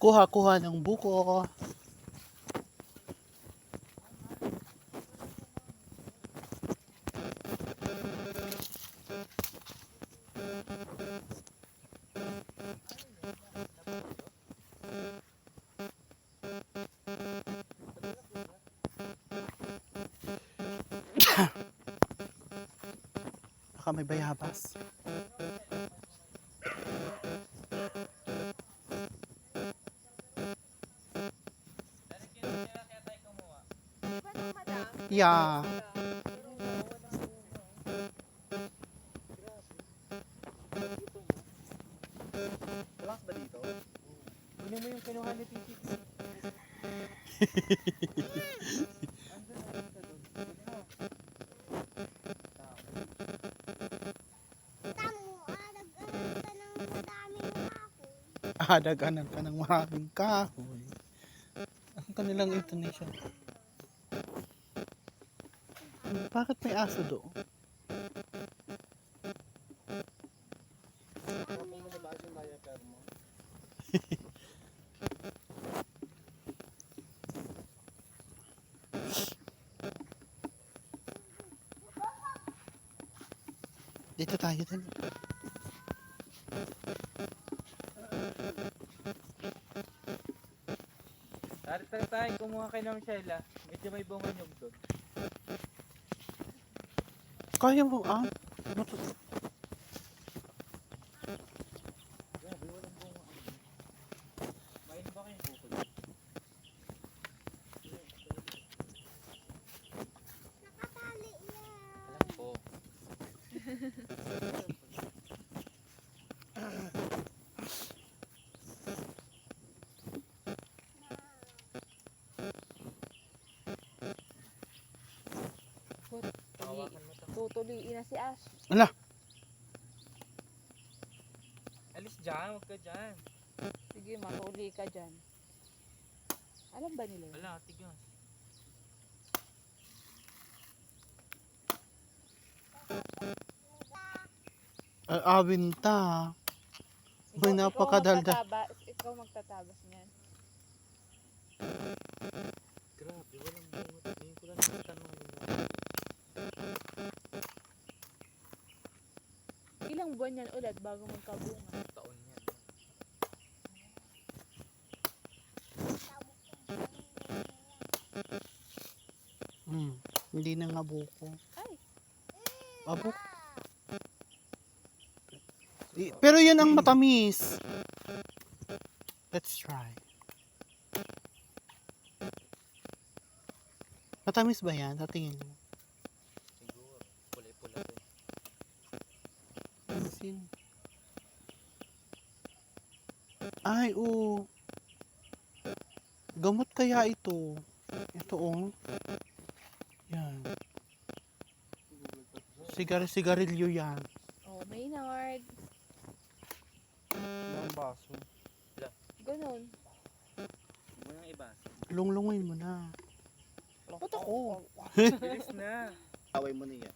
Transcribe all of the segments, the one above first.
Kuha-kuha ng buko. Baka may bayabas. Yeah. Relax ba dito? Kunin mo yung kinuha ni Titi. Adaganan ka ng maraming kahoy. Ang kanilang intonation. Bakit may aso doon? Dito tayo din. Tara, tara tayo, kumuha kayo ng Sheila. Medyo may bunga nyog doon. Kaya mo, ah? Matu- Main ba kayong bukol? Nakatali yan. Alam ko. Hawakan Tutuliin na si Ash. Ala, Alis dyan, huwag ka dyan. Sige, matuli ka dyan. Alam ba nila? Wala, tigas. uh, awin ta. May napakadalda. Ikaw, magtataba, ikaw magtatabas niyan. Grabe, walang bunga. Ngayon ko lang natanong yun. Ilang buwan yan ulit bago magkabunga? Taon yan. Hmm, hindi na nga buko. Ay. Abo. I- Pero yan ang matamis. Let's try. Matamis ba yan? Sa tingin mo? Pansin. Ay, oo. Gamot kaya ito? Ito, oh. Yan. Sigar-sigarilyo yan. Oh, Maynard. Ang baso. Ganun. Huwag mo nang ibasa. Lunglungin mo na. Ba't ako? Bilis na. Away mo niya.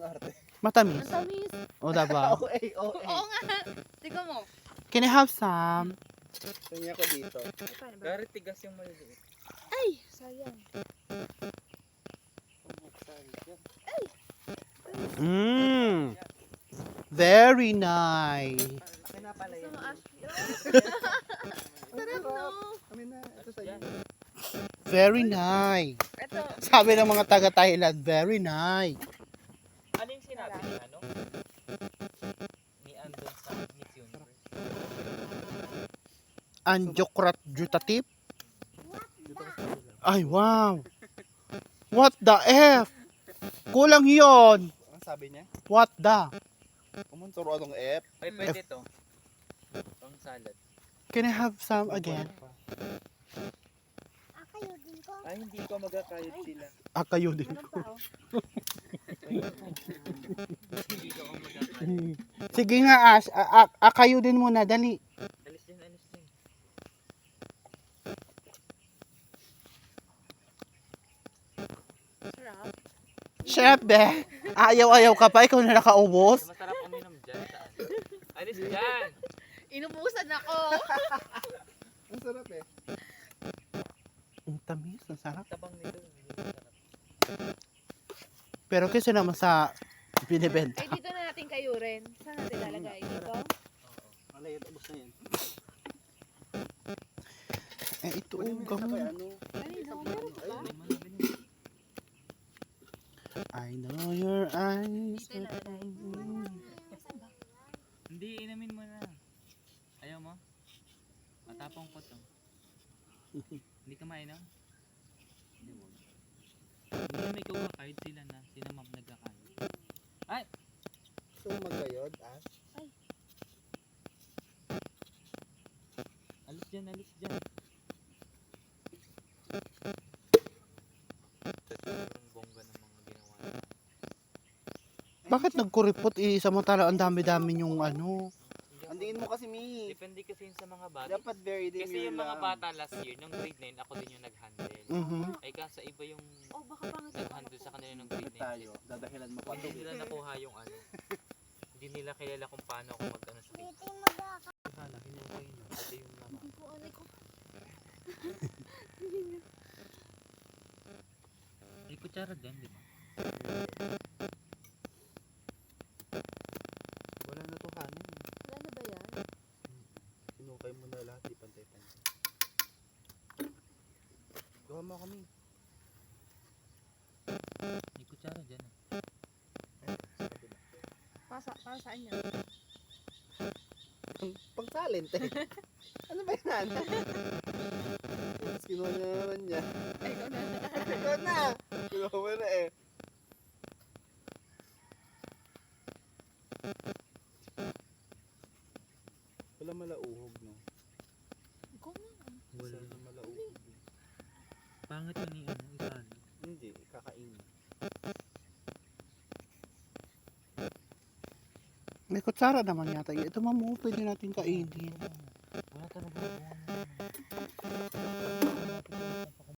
Arte. Matamis. Ang tamis. O, diba? Okay, okay. Oo nga. Tignan mo. Can I have some? Tingnan ko dito. Ay, paano ba? Gari, tigas yung maliliit. Ay, sayang. Mmm. Very nice. Akin na pala Gusto yun. mo, Ash? Sarap, no? Amin na. Ito sa'yo. Very nice. Ito. Sabi ng mga taga Thailand, very nice. Ano sinabi ni ano? Ni Andon sa Miss Universe. Anjokrat Jutatip. Ay, wow. What the F? Kulang yon. Ang sabi niya? What the? Umunturo anong F. Ay, pwede to. Pang salad. Can I have some again? Akayo din ko. Ay, hindi ko magkakayod sila. Ah, kayo Sige nga, as, a, a, a, kayo din muna, dali. Alis. Sarap. Sarap be. Ayaw-ayaw ka pa, ikaw na nakaubos. Masarap uminom dyan. Alis dyan. Inubusan ako. Ang sarap eh. Ang tamis, ang sarap. Tabang nito. Pero kasi naman sa binibenta. Ay, dito na natin kayo rin. Saan natin lalagay? Dito? Oo. Ano yun? Ubus na yan. Eh, ito Kunin mo ugang. isa kay ano. Ay, no, meron pa ba? I know your eyes. Hindi, inamin mo na. Ayaw mo? Matapang ko to. Hindi ka mainam? Hindi mo. Hindi may kukakahid sila na. Sina ma'am nagkakahid. So magayod, as. Alis dyan, alis dyan. Sobrang bongga ng mga ginawa nila. Bakit nagkuripot eh, samantala ang dami-dami yung ano. Andiin mo kasi, Mi. Depende kasi yun sa mga bata. Dapat very demure Kasi yung mga bata last year, nung grade 9, ako din yung nag-handle. Mhm. Ay kasa iba yung Oh, baka pangit nag-handle sa kanila nung grade 9. tayo. Dadahilan mo pa Hindi to. nila nakuha yung ano. Hindi nila kilala kung paano ako mag-ano sa magkaka. Hala, hinukay nyo. Ito yung mama. Hindi ko alay ko. May kutsara dyan, di ba? Wala na to kanin. Wala na ba yan? Sinukay mo na lahat, di pantay-pantay. Gawa mo kami. May kutsara dyan. kabila. Pasa, para saan yan? Pang, talent eh. ano ba yan? Kinuha niya naman niya. Ay, ikaw na. Ikaw na! Mo na eh. Wala malauhog, no? Ikaw na. Wala. Wala malauhog. eh. Pangit yun ni ano, isali. Hindi, kakainin. May kutsara naman yata. Ito mamu, pwede natin kainin.